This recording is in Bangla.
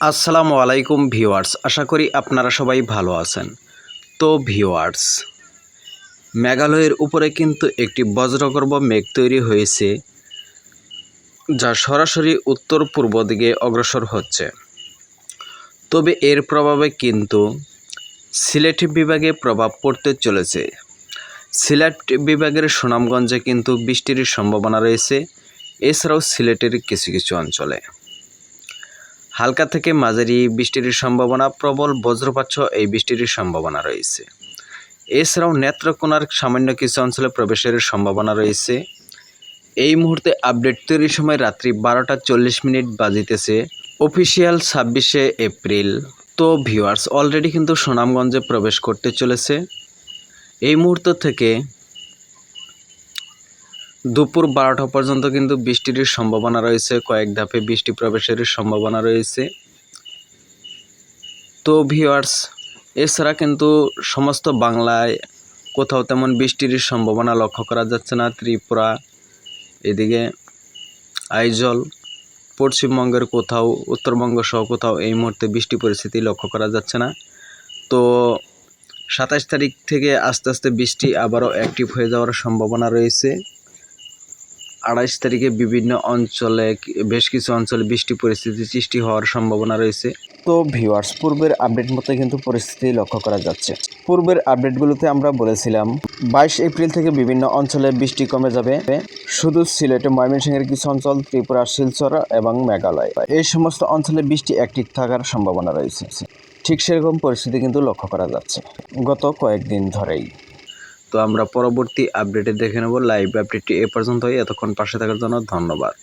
আসসালামু আলাইকুম ভিউয়ার্স, আশা করি আপনারা সবাই ভালো আছেন। তো ভিউয়ার্স, মেঘালয়ের উপরে কিন্তু একটি বজ্রগর্ভ মেঘ তৈরি হয়েছে, যা সরাসরি উত্তর পূর্ব দিকে অগ্রসর হচ্ছে। তবে এর প্রভাবে কিন্তু সিলেট বিভাগে প্রভাব পড়তে চলেছে। সিলেট বিভাগের সুনামগঞ্জে কিন্তু বৃষ্টির সম্ভাবনা রয়েছে, এছাড়াও সিলেটের কিছু কিছু অঞ্চলে। হালকা থেকে মাঝারি বৃষ্টির সম্ভাবনা, প্রবল বজ্রপাত এই বৃষ্টির সম্ভাবনা রয়েছে। এছাড়াও নেত্রকোনার সামান্য কিছু অঞ্চলে প্রবেশের সম্ভাবনা রয়েছে। এই মুহূর্তে আপডেট তৈরির সময় রাত্রি বারোটা চল্লিশ মিনিট বাজিতেছে অফিসিয়াল ছাব্বিশে এপ্রিল। তো ভিউয়ার্স, অলরেডি কিন্তু সুনামগঞ্জে প্রবেশ করতে চলেছে। এই মুহূর্ত থেকে দুপুর বারোটা পর্যন্ত কিন্তু বৃষ্টির সম্ভাবনা রয়েছে, কয়েক ধাপে বৃষ্টি প্রবেশের সম্ভাবনা রয়েছে। তো ভিওয়ার্স এছাড়া কিন্তু সমস্ত বাংলায় কোথাও তেমন বৃষ্টির সম্ভাবনা লক্ষ্য করা যাচ্ছে না। ত্রিপুরা, এদিকে আইজল, পশ্চিমবঙ্গের কোথাও, উত্তরবঙ্গ সহ কোথাও এই মুহূর্তে বৃষ্টি পরিস্থিতি লক্ষ্য করা যাচ্ছে না। তো সাতাশ তারিখ থেকে আস্তে আস্তে বৃষ্টি আবারও অ্যাক্টিভ হয়ে যাওয়ার সম্ভাবনা রয়েছে। আড়াইশ তারিখে বিভিন্ন অঞ্চলে বেশ কিছু অঞ্চলে বৃষ্টি পরিস্থিতি সৃষ্টি হওয়ার সম্ভাবনা রয়েছে। তো ভিউয়ার্স পূর্বের আপডেট মতো কিন্তু পরিস্থিতি লক্ষ্য করা যাচ্ছে। পূর্বের আপডেটগুলোতে আমরা বলেছিলাম, বাইশ এপ্রিল থেকে বিভিন্ন অঞ্চলে বৃষ্টি কমে যাবে। শুধু সিলেটে ময়মনসিংহের কিছু অঞ্চল, ত্রিপুরা, শিলচর এবং মেঘালয়। এই সমস্ত অঞ্চলে বৃষ্টি অ্যাক্টিভ থাকার সম্ভাবনা রয়েছে। ঠিক সেরকম পরিস্থিতি কিন্তু লক্ষ্য করা যাচ্ছে। গত কয়েকদিন ধরেই। তো আমরা পরবর্তী আপডেটে দেখে নেব লাইভ আপডেটটি এ পর্যন্তই। এতক্ষণ পাশে থাকার জন্য ধন্যবাদ।